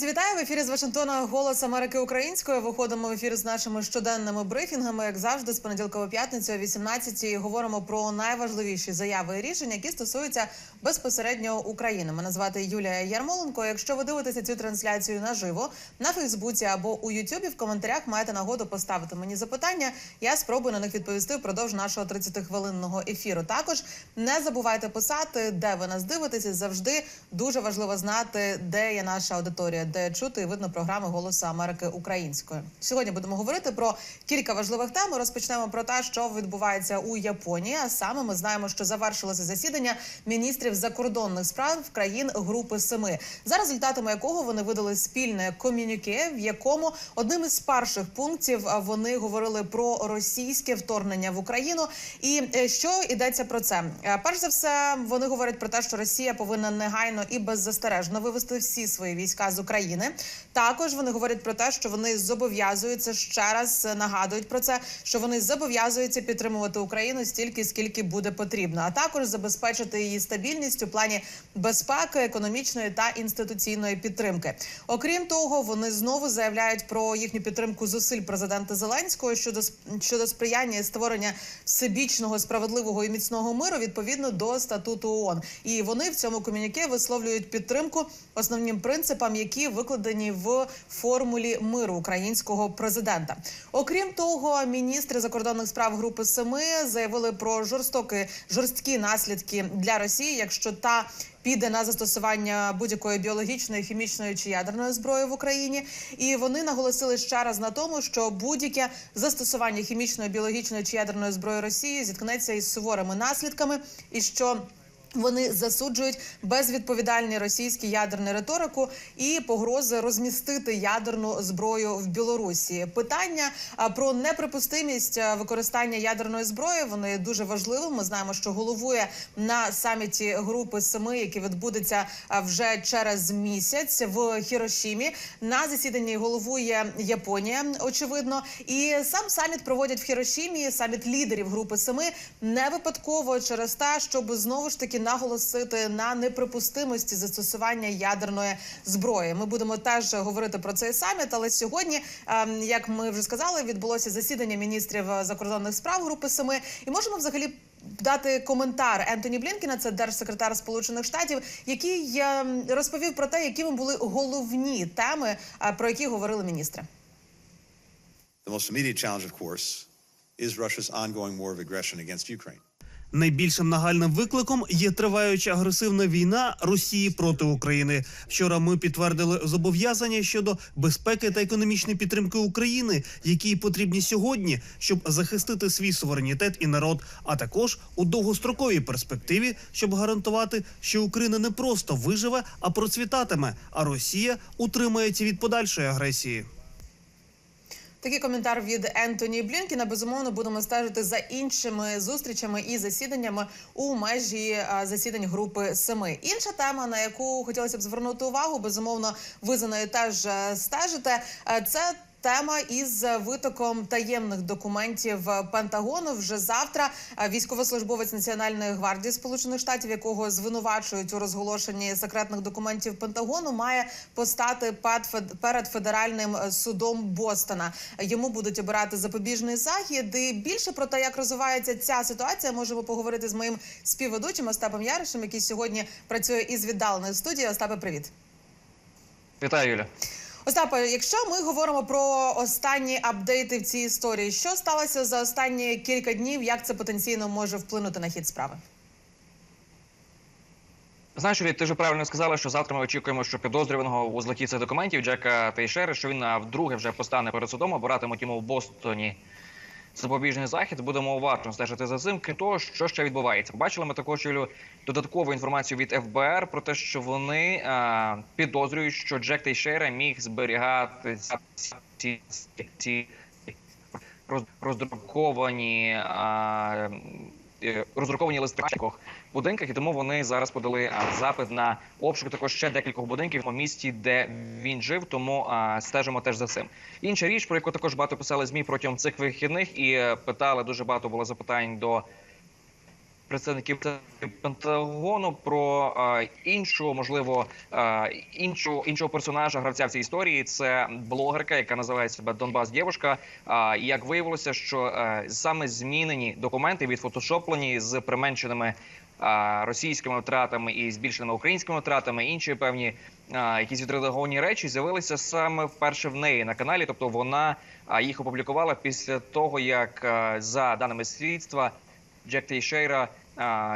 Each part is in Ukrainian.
Друзі, вітаю в ефірі з Вашингтона Голос Америки Українською. Виходимо в ефір з нашими щоденними брифінгами. Як завжди, з понеділка по п'ятницю о 18-й говоримо про найважливіші заяви і рішення, які стосуються безпосередньо України. Мене звати Юлія Ярмоленко. Якщо ви дивитеся цю трансляцію наживо на Фейсбуці або у Ютубі, в коментарях маєте нагоду поставити мені запитання. Я спробую на них відповісти впродовж нашого 30-хвилинного ефіру. Також не забувайте писати, де ви нас дивитеся. Завжди дуже важливо знати, де є наша аудиторія, де чути і видно програми Голосу Америки українською. Сьогодні будемо говорити про кілька важливих тем. Розпочнемо про те, що відбувається у Японії. А саме ми знаємо, що завершилося засідання міністрів закордонних справ країн Групи Семи, за результатами якого вони видали спільне ком'юніке, в якому одним із перших пунктів вони говорили про російське вторгнення в Україну. І е, що йдеться про це? Е, Перш за все, вони говорять про те, що Росія повинна негайно і беззастережно вивести всі свої війська з України. Також вони говорять про те, що вони зобов'язуються ще раз нагадують про це, що вони зобов'язуються підтримувати Україну стільки, скільки буде потрібно, а також забезпечити її стабільність у плані безпеки, економічної та інституційної підтримки. Окрім того, вони знову заявляють про їхню підтримку зусиль президента Зеленського щодо щодо сприяння і створення всебічного, справедливого і міцного миру відповідно до статуту ООН. І вони в цьому комюніке висловлюють підтримку основним принципам, які викладені в формулі миру українського президента. Окрім того, міністри закордонних справ Групи Семи заявили про жорстокі жорсткі наслідки для Росії, якщо та піде на застосування будь-якої біологічної, хімічної чи ядерної зброї в Україні, і вони наголосили ще раз на тому, що будь-яке застосування хімічної, біологічної чи ядерної зброї Росії зіткнеться із суворими наслідками, і що вони засуджують безвідповідальні російські ядерну риторику і погрози розмістити ядерну зброю в Білорусі. Питання про неприпустимість використання ядерної зброї вони дуже важливі. Ми знаємо, що головує на саміті групи семи, який відбудеться вже через місяць в Хірошімі. На засіданні головує Японія, очевидно, і сам саміт проводять в Хірошімі. Саміт лідерів групи семи не випадково через те, щоб знову ж таки наголосити на неприпустимості застосування ядерної зброї. Ми будемо теж говорити про цей саміт. Але сьогодні, ем, як ми вже сказали, відбулося засідання міністрів закордонних справ групи семи, і можемо взагалі. Дати коментар Ентоні Блінкіна, це держсекретар Сполучених Штатів, який ем, розповів про те, якими були головні теми, е, про які говорили міністри. The most immediate challenge, of course, is Russia's ongoing war of aggression against Ukraine. Найбільшим нагальним викликом є триваюча агресивна війна Росії проти України. Вчора ми підтвердили зобов'язання щодо безпеки та економічної підтримки України, які потрібні сьогодні, щоб захистити свій суверенітет і народ, а також у довгостроковій перспективі, щоб гарантувати, що Україна не просто виживе, а процвітатиме, а Росія утримається від подальшої агресії. Такий коментар від Ентоні Блінкіна. Безумовно, будемо стежити за іншими зустрічами і засіданнями у межі засідань групи семи. Інша тема, на яку хотілося б звернути увагу, безумовно, ви за нею теж е, стежите. Е, Це Тема із витоком таємних документів Пентагону вже завтра. Військовослужбовець Національної гвардії Сполучених Штатів, якого звинувачують у розголошенні секретних документів Пентагону, має постати перед федеральним судом Бостона. Йому будуть обирати запобіжний захід. І більше про те, як розвивається ця ситуація, можемо поговорити з моїм співведучим Остапом Яришем, який сьогодні працює із віддаленої студії. Остапе, привіт. Вітаю, Юля. Остапе, якщо ми говоримо про останні апдейти в цій історії, що сталося за останні кілька днів? Як це потенційно може вплинути на хід справи? Знаєш, ти вже правильно сказала, що завтра ми очікуємо, що підозрюваного у злоті цих документів Джека Тейшери, що він вдруге вже постане перед судом, обиратимуть йому в Бостоні запобіжний захід. Будемо уважно стежити за цим. Крім того, що ще відбувається. Бачили ми також Юлю, додаткову інформацію від фбр про те, що вони а, підозрюють, що Джек Тейшера міг зберігати ці, ці роз- роздруковані а, е, роздруковані листи будинках, і тому вони зараз подали запит на обшук також ще декількох будинків у місті, де він жив. Тому стежимо теж за цим. Інша річ, про яку також багато писали змі протягом цих вихідних, і е, питали дуже багато було запитань до представників Пентагону про е, іншу, можливо, е, іншу іншого персонажа гравця в цій історії. Це блогерка, яка називає себе Донбас Дєвушка. Е, і як виявилося, що е, саме змінені документи відфотошоплені з применшеними а, російськими втратами і збільшеними українськими втратами, інші певні якісь відредаговані речі з'явилися саме вперше в неї на каналі. Тобто вона їх опублікувала після того, як за даними слідства Джек Тейшейра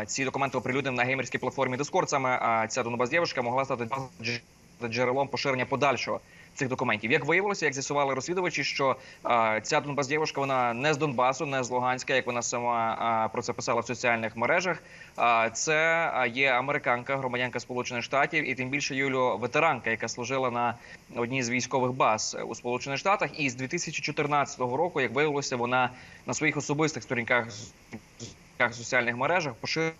ці документи оприлюднив на геймерській платформі Discord. Саме ця Донбас дівчинка могла стати дж- джерелом поширення подальшого цих документів. Як виявилося, як з'ясували розслідувачі, що ця Донбас дівчинка, вона не з Донбасу, не з Луганська, як вона сама про це писала в соціальних мережах. А, це є американка, громадянка Сполучених Штатів, і тим більше Юлю ветеранка, яка служила на одній з військових баз у Сполучених Штатах. І з 2014 року, як виявилося, вона на своїх особистих сторінках в соціальних мережах поширювала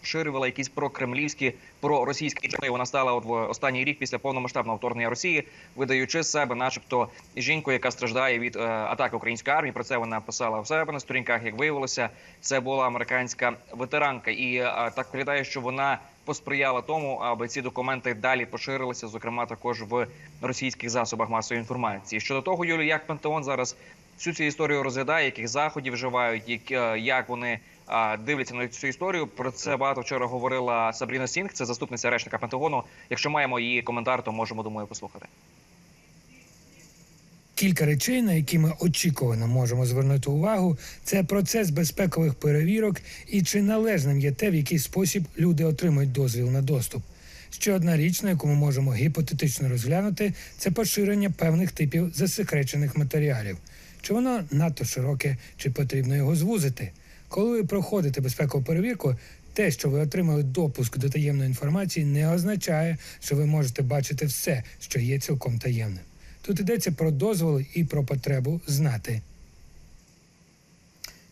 поширювала якісь прокремлівські, проросійські ідеї. Вона стала от в останній рік після повномасштабного вторгнення Росії, видаючи себе, начебто, жінку, яка страждає від е, атаки української армії. Про це вона писала в себе на сторінках. Як виявилося, це була американська ветеранка, і е, так виглядає, що вона посприяла тому, аби ці документи далі поширилися, зокрема також в російських засобах масової інформації. Щодо того, Юлі, як Пентагон зараз всю цю історію розглядає, яких заходів вживають, як, е, як вони дивляться на цю історію. Про це багато вчора говорила Сабріна Сінг, це заступниця речника Пентагону. Якщо маємо її коментар, то можемо думаю послухати. Кілька речей, на які ми очікувано можемо звернути увагу, це процес безпекових перевірок і чи належним є те, в який спосіб люди отримують дозвіл на доступ. Ще одна річ, на яку ми можемо гіпотетично розглянути, це поширення певних типів засекречених матеріалів. Чи воно надто широке, чи потрібно його звузити? Коли ви проходите безпекову перевірку, те, що ви отримали допуск до таємної інформації, не означає, що ви можете бачити все, що є цілком таємним. Тут йдеться про дозволи і про потребу знати.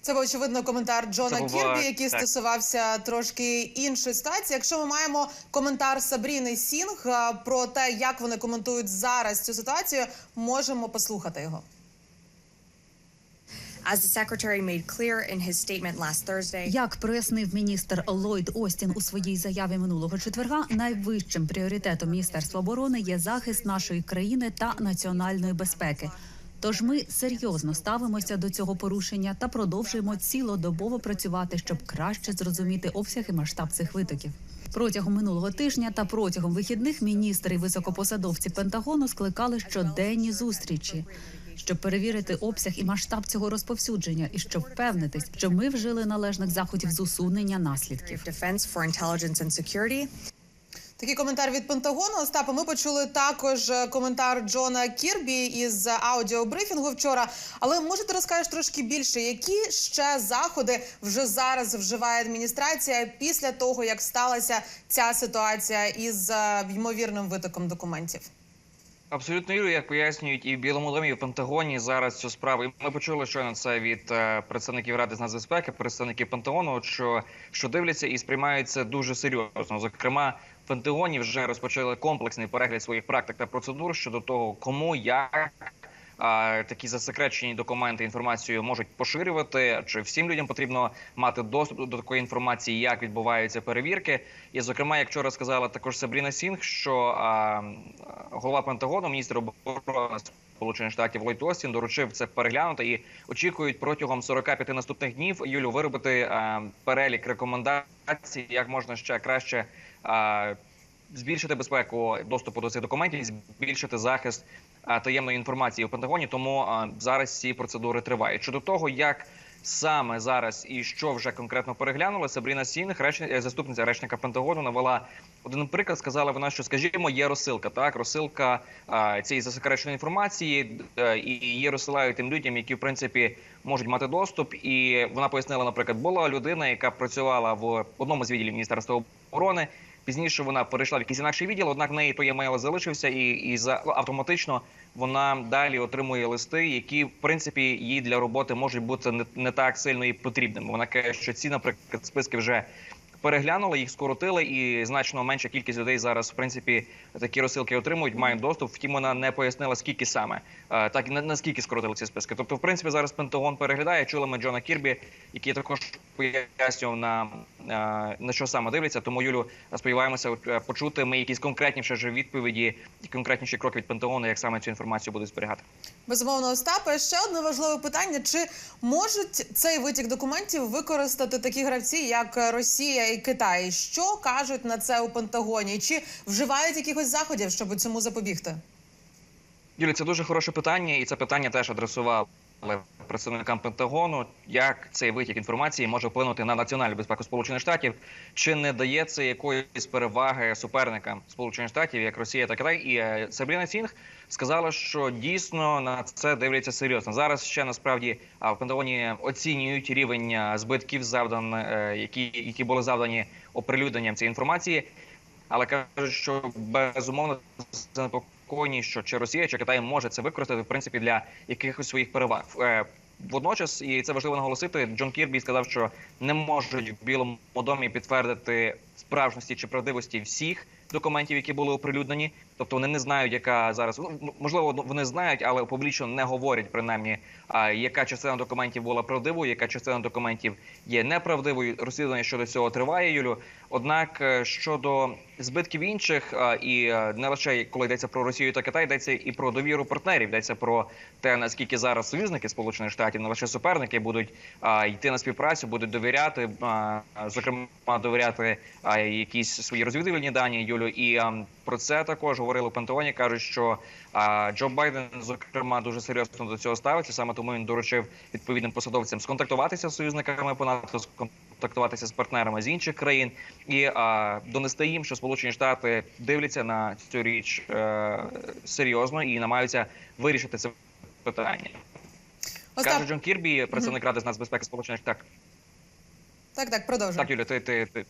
Це був, очевидно коментар Джона Це був, Кірбі, е, який так. стосувався трошки іншої ситуації. Якщо ми маємо коментар Сабріни Сінг е, про те, як вони коментують зараз цю ситуацію, можемо послухати його. Як прояснив міністр Ллойд Остін у своїй заяві минулого четверга, найвищим пріоритетом Міністерства оборони є захист нашої країни та національної безпеки. Тож ми серйозно ставимося до цього порушення та продовжуємо цілодобово працювати, щоб краще зрозуміти обсяг і масштаб цих витоків. Протягом минулого тижня та протягом вихідних міністри і високопосадовці Пентагону скликали щоденні зустрічі щоб перевірити обсяг і масштаб цього розповсюдження, і щоб впевнитись, що ми вжили належних заходів з усунення наслідків. Defense for Intelligence and Security. Такий коментар від Пентагону. Остапа, ми почули також е, коментар Джона Кірбі із аудіобрифінгу вчора. Але може ти розкажеш трошки більше, які ще заходи вже зараз вживає адміністрація після того, як сталася ця ситуація із е, ймовірним витоком документів? Абсолютно вірю, як пояснюють і в Білому домі, і в Пентагоні зараз цю справу. І ми почули щойно це від е, представників Ради з нацбезпеки, представників Пентагону, що, що дивляться і сприймаються дуже серйозно. Зокрема, в Пентагоні вже розпочали комплексний перегляд своїх практик та процедур щодо того, кому як. Такі засекречені документи інформацію можуть поширювати. Чи всім людям потрібно мати доступ до такої інформації, як відбуваються перевірки? І, зокрема, як вчора сказала також Сабріна Сінг, що голова Пентагону, міністр оборони Сполучених Штатів Ллойд Остін доручив це переглянути і очікують протягом 45 наступних днів Юлю виробити перелік рекомендацій, як можна ще краще. Збільшити безпеку доступу до цих документів, збільшити захист таємної інформації у Пентагоні. Тому зараз ці процедури тривають. Щодо того, як саме зараз і що вже конкретно переглянули, Сабріна Сінг, е, заступниця речника Пентагону, навела один приклад. Сказала вона, що скажімо, є розсилка. Так, розсилка цієї засекреченої інформації, е, і її розсилають тим людям, які в принципі можуть мати доступ. І вона пояснила, наприклад, була людина, яка працювала в одному з відділів міністерства оборони. Пізніше вона перейшла в якийсь інакший відділ, однак в неї той емейл залишився, і, і за автоматично вона далі отримує листи, які в принципі їй для роботи можуть бути не, не так сильно і потрібними. Вона каже, що ці, наприклад, списки вже переглянули, їх скоротили, і значно менша кількість людей зараз, в принципі, такі розсилки отримують, мають доступ. Втім, вона не пояснила, скільки саме, е, так і на- наскільки скоротили ці списки. Тобто, в принципі, зараз Пентагон переглядає. Чули ми Джона Кірбі, який також пояснював на, е, на що саме дивляться. Тому Юлю сподіваємося е, почути ми якісь конкретніші вже відповіді і конкретніші кроки від Пентагону, як саме цю інформацію будуть зберігати. Безумовно, Остапе, ще одне важливе питання: чи можуть цей витік документів використати такі гравці, як Росія і Китай? Що кажуть на це у Пентагоні? Чи вживають якихось заходів, щоб цьому запобігти? Юлі, це дуже хороше питання, і це питання теж адресували представникам Пентагону. Як цей витік інформації може вплинути на національну безпеку Сполучених Штатів? Чи не дає це якоїсь переваги суперникам Сполучених Штатів, як Росія та Китай? І е, Сабріна Сінг сказала, що дійсно на це дивляться серйозно. Зараз ще насправді в Пентагоні оцінюють рівень е, збитків, завдан, е, які, які були завдані оприлюдненням цієї інформації. Але кажуть, що безумовно занепокоєні, що чи Росія, чи Китай може це використати в принципі для якихось своїх переваг. Е, Водночас, і це важливо наголосити, Джон Кірбі сказав, що не можуть в Білому домі підтвердити справжності чи правдивості всіх документів, які були оприлюднені. Тобто вони не знають, яка зараз ну, можливо вони знають, але публічно не говорять принаймні, яка частина документів була правдивою, яка частина документів є неправдивою. Розслідування щодо цього триває, Юлю. Однак е, щодо збитків інших, і е, не лише коли йдеться про Росію та Китай, йдеться і про довіру партнерів. Йдеться про те, наскільки зараз союзники Сполучених Штатів, не лише суперники, будуть йти на співпрацю, будуть довіряти, зокрема довіряти якісь свої розвідувальні дані. Юлю, і про це також говорили в Пентагоні. кажуть, що а, Джо Байден, зокрема, дуже серйозно до цього ставиться. Саме тому він доручив відповідним посадовцям сконтактуватися з союзниками по НАТО, сконтактуватися з партнерами з інших країн і а, донести їм, що Сполучені Штати дивляться на цю річ е, серйозно і намагаються вирішити це питання. Остап, Каже Джон Кірбі, представник Ради з нацбезпеки Сполучених Штатів. так, так, продовжуй. Так, Юля, ти, ти, ти.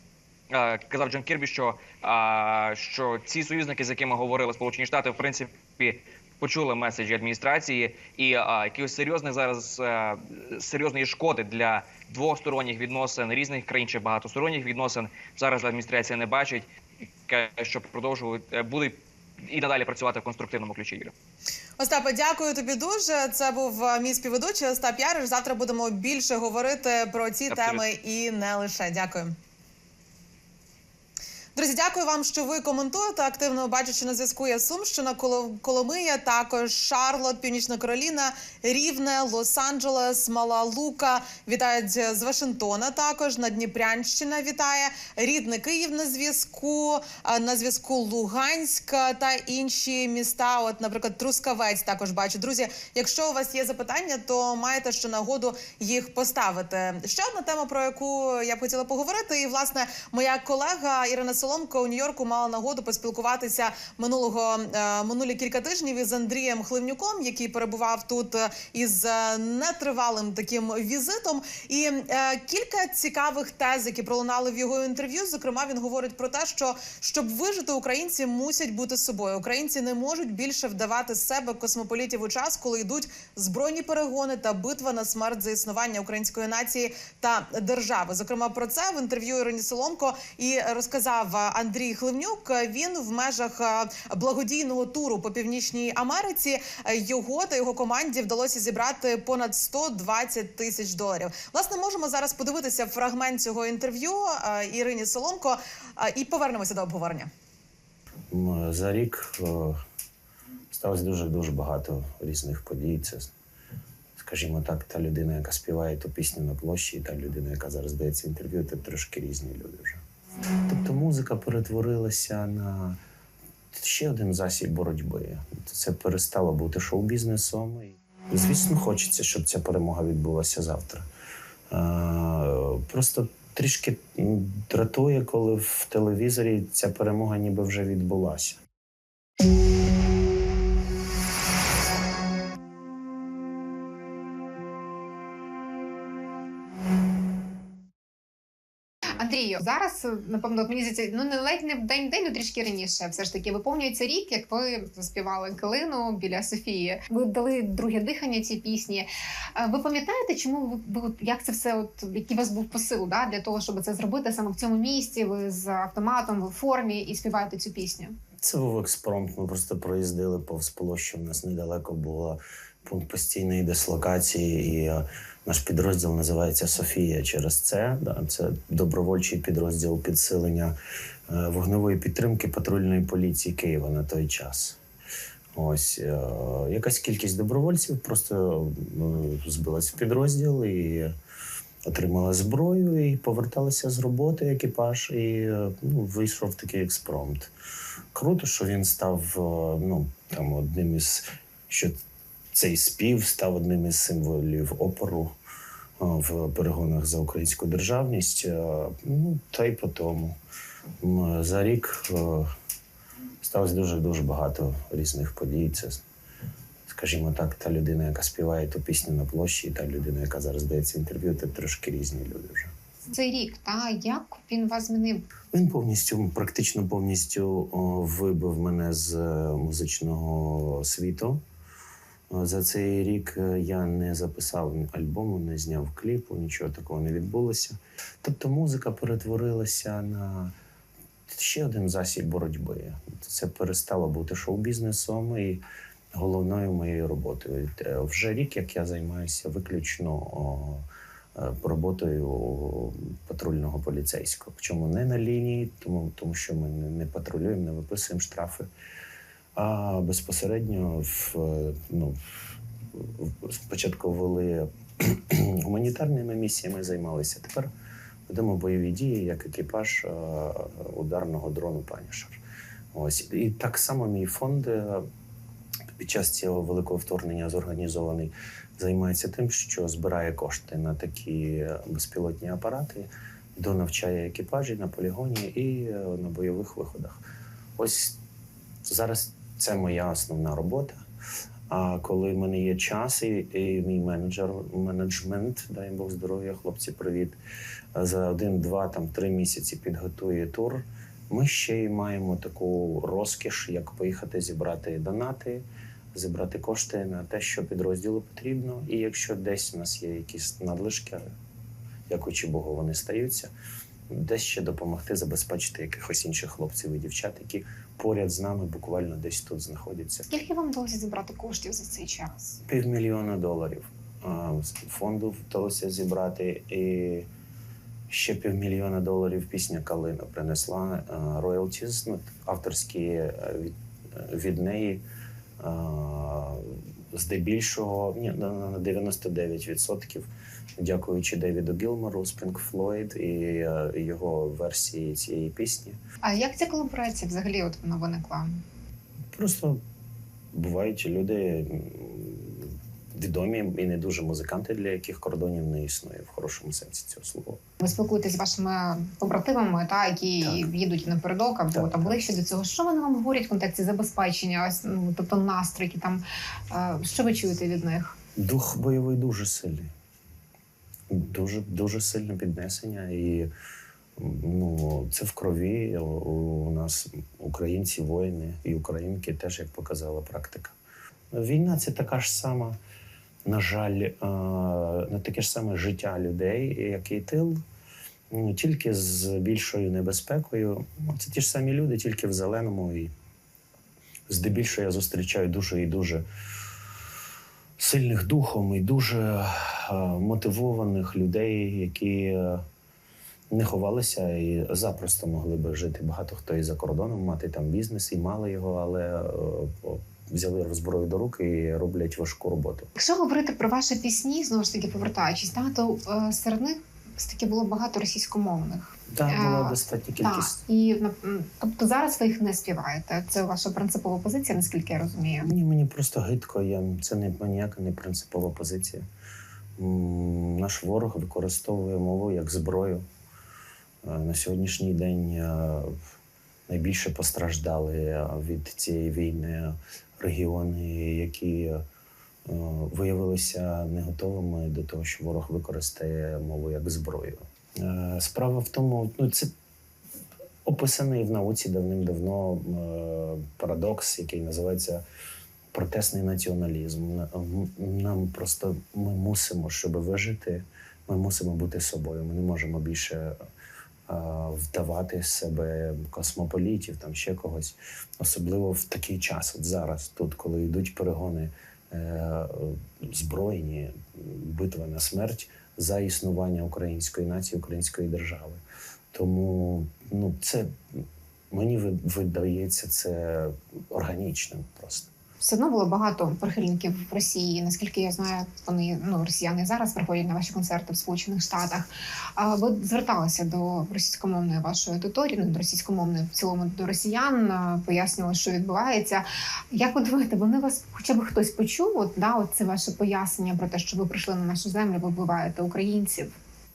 Е, Казав Джон Кірбі, що, а, що ці союзники, з якими говорили Сполучені Штати, в принципі, почули меседжі адміністрації, і а, якихось серйозних зараз е, серйозної шкоди для двосторонніх відносин різних країн чи багатосторонніх відносин зараз адміністрація не бачить. Що продовжують е, будуть і надалі працювати в конструктивному ключі. Юля. Остапе, дякую тобі дуже. Це був е, мій співведучий Остап Яриш. Завтра будемо більше говорити про ці Абсолютно. теми і не лише. Дякую. Друзі, дякую вам, що ви коментуєте активно. Бачу, що на зв'язку є Сумщина, Коло- Коломия, також Шарлот, Північна Кароліна, Рівне, Лос-Анджелес, Мала Лука. Вітають з Вашингтона. Також Надніпрянщина вітає. Рідний Київ на зв'язку. На зв'язку Луганська та інші міста. От, наприклад, Трускавець також бачу. Друзі, якщо у вас є запитання, то маєте ще нагоду їх поставити. Ще одна тема, про яку я б хотіла поговорити, і власне моя колега Ірина Соломко у Нью-Йорку мала нагоду поспілкуватися минулого е, минулі кілька тижнів із Андрієм Хливнюком, який перебував тут е, із е, нетривалим таким візитом. І кілька цікавих тез, які пролунали в його інтерв'ю. Зокрема, він говорить про те, що щоб вижити, українці мусять бути собою. Українці не можуть більше вдавати з себе космополітів у час, коли йдуть збройні перегони та битва на смерть за існування української нації та держави. Зокрема, про це в інтерв'ю Ірині Соломко і розказав Андрій Хливнюк. Він в межах е, благодійного туру по північній Америці його та його команді вдалося зібрати понад 120 тисяч доларів. Власне, можемо зараз подивитися фрагмент цього інтерв'ю е, Ірині Соломко е, і повернемося до обговорення. За рік сталося дуже дуже багато різних подій. Це, скажімо так, та людина, яка співає ту пісню на площі, і та людина, яка зараз дається інтерв'ю, це трошки різні люди вже. Тобто музика перетворилася на ще один засіб боротьби. Це перестало бути шоу-бізнесом. І, звісно, хочеться, щоб ця перемога відбулася завтра. Просто трішки дратує, коли в телевізорі ця перемога ніби вже відбулася. Зараз напевно, от мені здається, ну не ледь не в день день, ну трішки раніше. Все ж таки виповнюється рік, як ви заспівали килину біля Софії. Ви дали друге дихання цій пісні. Е, Ви пам'ятаєте, чому ви, як це все, от який у вас був посил да, для того, щоб це зробити саме в цьому місці? Ви з автоматом, в формі і співаєте цю пісню? Це був експромт. Ми просто проїздили повз площу. У нас недалеко було пункт постійної дислокації, і е, наш підрозділ називається Софія. Через це да, це добровольчий підрозділ підсилення е, вогневої підтримки патрульної поліції Києва на той час. Ось е, якась кількість добровольців просто е, збилася в підрозділ і отримала зброю і поверталися з роботи екіпаж, і ну, вийшов такий експромт. Круто, що він став ну, там, одним із що цей спів став одним із символів опору в перегонах за українську державність. Ну, та й по тому. За рік сталося дуже дуже багато різних подій. Це, скажімо так, та людина, яка співає ту пісню на площі, і та людина, яка зараз дається інтерв'ю, це трошки різні люди вже. Цей рік, та як він вас змінив? Він повністю, практично повністю вибив мене з е, музичного світу. За цей рік е, я не записав альбому, не зняв кліпу, нічого такого не відбулося. Тобто музика перетворилася на ще один засіб боротьби. Це перестало бути шоу-бізнесом і головною моєю роботою. Е, Вже рік, як я займаюся виключно е, роботою патрульного поліцейського. Причому не на лінії, тому, тому що ми не патрулюємо, не виписуємо штрафи, а безпосередньо в, ну, спочатку ввели гуманітарними місіями займалися. Тепер ведемо бойові дії як екіпаж е, ударного дрону Панішер. Ось і так само мій фонд е, під час цього великого вторгнення зорганізований займається тим, що збирає кошти на такі безпілотні апарати, донавчає екіпажі на полігоні і е, на бойових виходах. Ось зараз це моя основна робота. А коли в мене є час, і, і мій менеджер, менеджмент, дай Бог здоров'я, хлопці, привіт, за один, два, там три місяці підготує тур. Ми ще й маємо таку розкіш, як поїхати зібрати донати, зібрати кошти на те, що підрозділу потрібно. І якщо десь у нас є якісь надлишки, дякуючи Богу, вони стаються, десь ще допомогти забезпечити якихось інших хлопців і дівчат, які поряд з нами буквально десь тут знаходяться. Скільки вам вдалося зібрати коштів за цей час? Півмільйона доларів фонду вдалося зібрати. І ще півмільйона доларів пісня Калина принесла роялтіз, ну, авторські е, від, е, від неї. Здебільшого ні, на 99%, дякуючи Девіду Гілмору, Floyd і е, його версії цієї пісні. А як ця колаборація взагалі от вона виникла? Просто бувають люди відомі і не дуже музиканти, для яких кордонів не існує в хорошому сенсі цього слова. Ви спілкуєтесь з вашими побратимами, та які Так. їдуть напередок або Так, там ближче до цього. Що вони вам говорять в контексті забезпечення? Ось ну тобто настрої там е, що ви чуєте від них? Дух бойовий дуже сильний. Дуже, дуже сильне піднесення. І ну, це в крові. У, нас українці, воїни і українки теж, як показала практика. Війна це така ж сама, на жаль, не таке ж саме життя людей, як і тил. Ну, тільки з більшою небезпекою. Ну, Це ті ж самі люди, тільки в зеленому. І здебільшого я зустрічаю дуже і дуже сильних духом і дуже е, мотивованих людей, які е, не ховалися і запросто могли би жити. Багато хто і за кордоном, мати там бізнес, і мали його, але е, взяли зброю до рук і роблять важку роботу. Якщо говорити про ваші пісні, знову ж таки повертаючись, та, то серед них все таки було багато російськомовних. Так, була Е, достатня Так, кількість. і тобто зараз ви їх не співаєте. Це ваша принципова позиція, наскільки я розумію. Ні, мені просто гидко. Я, це не ніяка не принципова позиція. Наш ворог використовує мову як зброю. Е, На сьогоднішній день е, найбільше постраждали від цієї війни регіони, які виявилися не готовими до того, що ворог використає мову як зброю. Е, Справа в тому, ну це описаний в науці давним-давно е, парадокс, який називається протестний націоналізм. Нам просто ми мусимо, щоб вижити, ми мусимо бути собою. Ми не можемо більше е, вдавати себе космополітів, там ще когось. Особливо в такий час, от зараз, тут, коли йдуть перегони е, збройні, битви на смерть за існування української нації, української держави. Тому ну, це мені ви- видається це органічним просто. Все одно було багато прихильників в Росії. Наскільки я знаю, вони ну росіяни зараз приходять на ваші концерти в Сполучених Штатах. А ви зверталися до російськомовної вашої аудиторії, ну, до російськомовної в цілому до росіян, пояснювали, що відбувається. Як ви думаєте, вони вас хоча б хтось почув? От да, от це ваше пояснення про те, що ви прийшли на нашу землю, ви вбиваєте українців.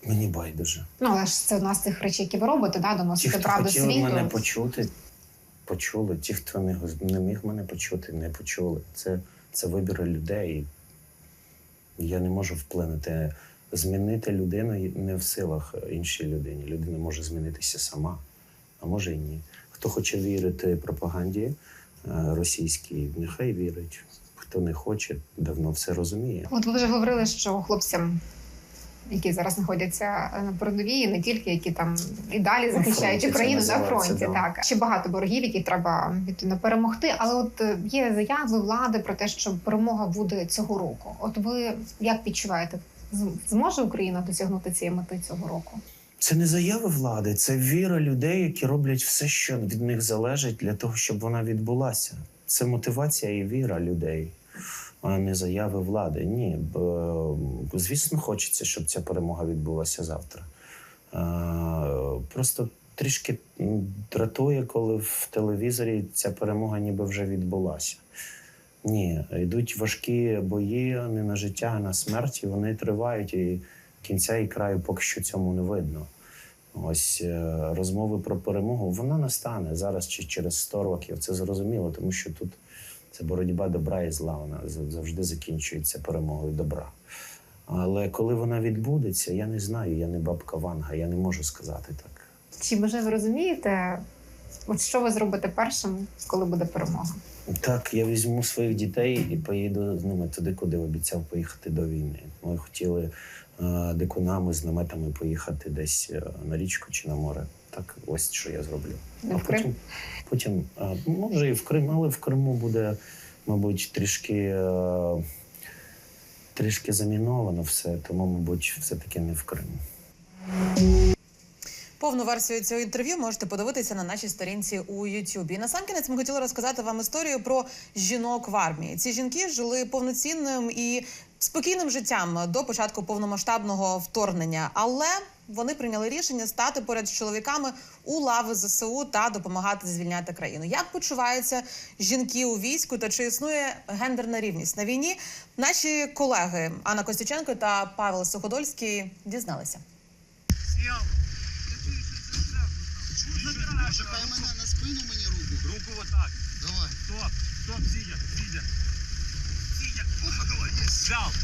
Мені байдуже. Ну але ж це одна з тих речей, які ви робите, да, хто правду хотіли світу. мене почути, почули. Ті, хто не, міг мене почути, не почули. Це, це вибір людей. Я не можу вплинути. Змінити людину не в силах іншій людині. Людина може змінитися сама, а може і ні. Хто хоче вірити пропаганді е, російській, нехай вірить. Хто не хоче, давно все розуміє. От ви вже говорили, що хлопцям, які зараз знаходяться на передовій, не тільки які там і далі захищають фронті Україну на фронті. да. Так ще багато ворогів, які треба відповідно перемогти. Але от е, є заяви влади про те, що перемога буде цього року. От ви як відчуваєте, зможе Україна досягнути цієї мети цього року? Це не заяви влади, це віра людей, які роблять все, що від них залежить, для того, щоб вона відбулася. Це мотивація і віра людей, заяви влади. Ні, звісно, хочеться, щоб ця перемога відбулася завтра. Просто трішки дратує, коли в телевізорі ця перемога ніби вже відбулася. Ні, йдуть важкі бої не на життя, а на смерть, і вони тривають, і кінця і краю поки що цьому не видно. Ось е, розмови про перемогу вона настане зараз чи через 100 років. Це зрозуміло, тому що тут це боротьба добра і зла. Вона завжди закінчується перемогою добра. Але коли вона відбудеться, я не знаю, я не бабка Ванга, я не можу сказати так. Чи може ви розумієте, от що ви зробите першим, коли буде перемога? Так, я візьму своїх дітей і поїду з ними туди, куди обіцяв поїхати до війни. Ми хотіли е, дикунами з наметами поїхати десь е, на річку чи на море. Так, ось що я зроблю. Не а в Крим? потім, потім може і в Крим, але в Криму буде, мабуть, трішки, е, трішки заміновано все, тому, мабуть, все-таки не в Крим. Повну версію цього інтерв'ю можете подивитися на нашій сторінці у Ютубі. І насамкінець ми хотіли розказати вам історію про жінок в армії. Ці жінки жили повноцінним і спокійним життям до початку повномасштабного вторгнення, але вони прийняли рішення стати поряд з чоловіками у лави ЗСУ та допомагати звільняти країну. Як почуваються жінки у війську та чи існує гендерна рівність на війні? Наші колеги Анна Костюченко та Павел Суходольський дізналися. Шукай мене на спину мені руку. Руку отак. Давай. Стоп, стоп, Взяв.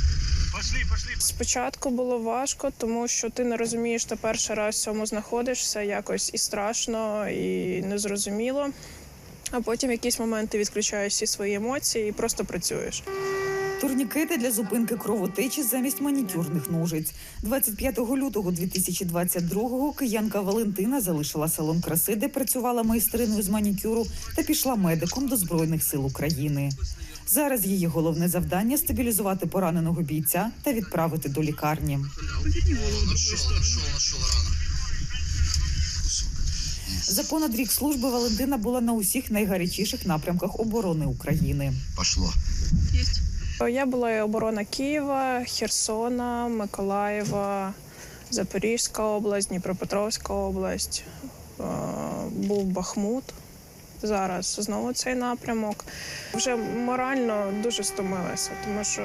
Пошли, пошли. Спочатку було важко, тому що ти не розумієш, ти перший раз в цьому знаходишся якось і страшно, і незрозуміло. А потім в якісь моменти відключаєш всі свої емоції і просто працюєш. Турнікети для зупинки кровотечі замість манікюрних ножиць. 25 лютого 2022-го киянка Валентина залишила салон краси, де працювала майстриною з манікюру, та пішла медиком до збройних сил України. Зараз її головне завдання стабілізувати пораненого бійця та відправити до лікарні. За понад рік служби Валентина була на усіх найгарячіших напрямках оборони України. Пошло. Я була і оборона Києва, Херсона, Миколаєва, Запорізька область, Дніпропетровська область. Е, Був Бахмут. Зараз знову цей напрямок. Вже морально дуже стомилася, тому що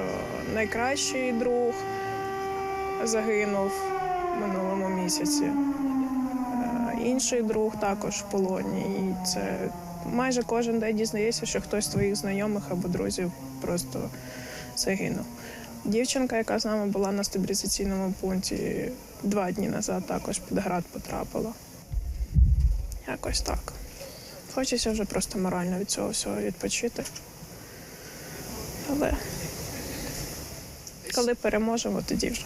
найкращий друг загинув минулому місяці. Е, Інший друг також в полоні. І це майже кожен день дізнається, що хтось з твоїх знайомих або друзів просто загинув. Дівчинка, яка з нами була на стабілізаційному пункті два дні назад, також під град потрапила. Якось так. Хочеться вже просто морально від цього всього відпочити. Але коли переможемо, тоді вже.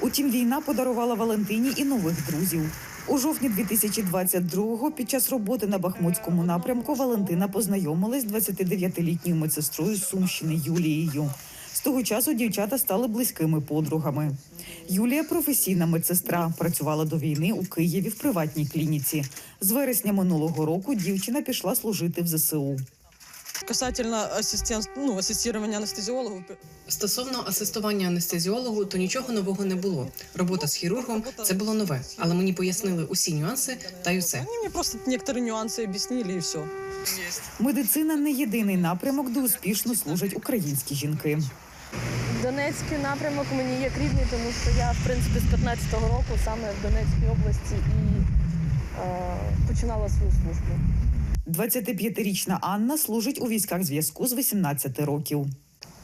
Утім, війна подарувала Валентині і нових друзів. У жовтні 2022-го під час роботи на Бахмутському напрямку Валентина познайомилась з 29-літньою медсестрою з Сумщини Юлією. З того часу дівчата стали близькими подругами. Юлія професійна медсестра, працювала до війни у Києві в приватній клініці. З вересня минулого року дівчина пішла служити в ЗСУ. Касательно ассистент, ну, ассистирования анестезиологу, Стосовно асистування анестезіологу, то нічого нового не було. Робота з хірургом це було нове, але мені пояснили усі нюанси та й усе. они мне просто некоторые нюансы объяснили и все. Медицина не єдиний напрямок, де успішно служать українські жінки. Донецький напрямок мені є рідний, тому що я, в принципі, з 15-го року саме в Донецькій області і е, починала свою службу. 25-річна Анна служить у військах зв'язку з 18 років.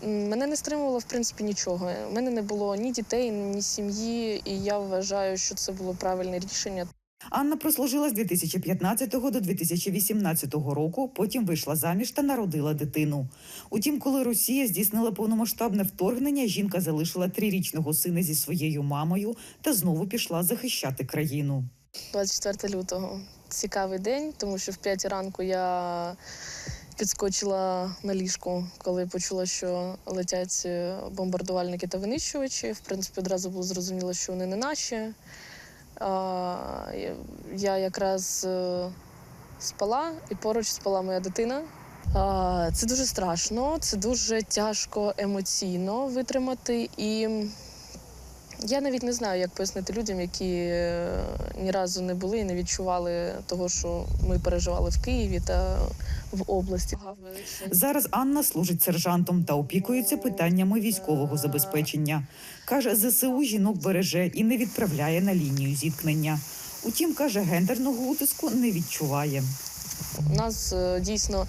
Мене не стримувало в принципі нічого. У мене не було ні дітей, ні сім'ї, і я вважаю, що це було правильне рішення. Анна прослужила з 2015 до 2018 року. Потім вийшла заміж та народила дитину. Утім, коли Росія здійснила повномасштабне вторгнення, жінка залишила трирічного сина зі своєю мамою та знову пішла захищати країну. 24 лютого. Цікавий день, тому що в 5 ранку я підскочила на ліжку, коли почула, що летять е, бомбардувальники та винищувачі. В принципі, одразу було зрозуміло, що вони не наші. Я якраз е, спала, і поруч спала моя дитина. Це дуже страшно, це дуже тяжко емоційно витримати. І я навіть не знаю, як пояснити людям, які е, ні разу не були і не відчували того, що ми переживали в Києві та в області. Зараз Анна служить сержантом та опікується питаннями військового забезпечення. Каже, ЗСУ жінок береже і не відправляє на лінію зіткнення. Утім, каже, гендерного утиску не відчуває. Нас е, дійсно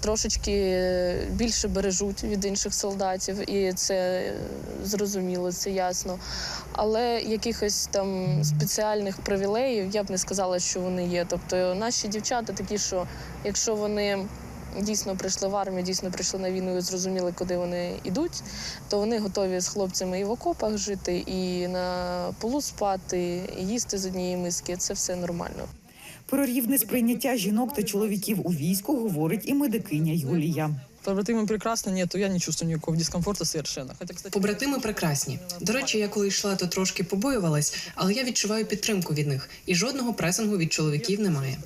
трошечки е, більше бережуть від інших солдатів, і це е, зрозуміло, це ясно. Але якихось там спеціальних привілеїв я б не сказала, що вони є. Тобто наші дівчата такі, що якщо вони дійсно прийшли в армію, дійсно прийшли на війну і зрозуміли, куди вони йдуть, то вони готові з хлопцями і в окопах жити, і на полу спати, і їсти з однієї миски. Це все нормально. Про рівне сприйняття жінок та чоловіків у війську говорить і медикиня Юлія. Побратими прекрасно, то я не чувствую ніякого дискомфорта совершенно. Хоча, кстати, Побратими прекрасні. До речі, я коли йшла, то трошки побоювалась, але я відчуваю підтримку від них, і жодного пресингу від чоловіків немає.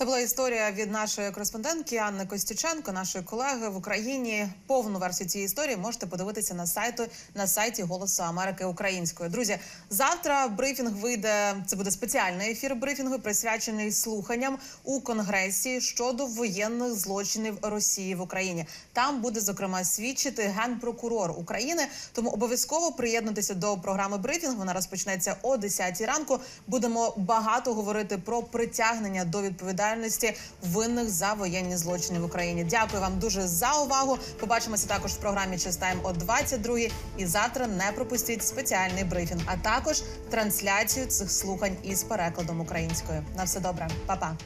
Це була історія від нашої кореспондентки Анни Костюченко, нашої колеги в Україні. Повну версію цієї історії можете подивитися на сайту на сайті Голосу Америки Української. Друзі, завтра брифінг вийде. Це буде спеціальний ефір брифінгу, присвячений слуханням у конгресі щодо воєнних злочинів Росії в Україні. Там буде зокрема свідчити генпрокурор України. Тому обов'язково приєднуйтеся до програми брифінг. Вона розпочнеться о 10 ранку. Будемо багато говорити про притягнення до відповідальності винних за воєнні злочини в Україні. Дякую вам дуже за увагу. Побачимося також в програмі Чистайм о 22 І завтра не пропустіть спеціальний брифінг, а також трансляцію цих слухань із перекладом українською. На все добре, Па-па.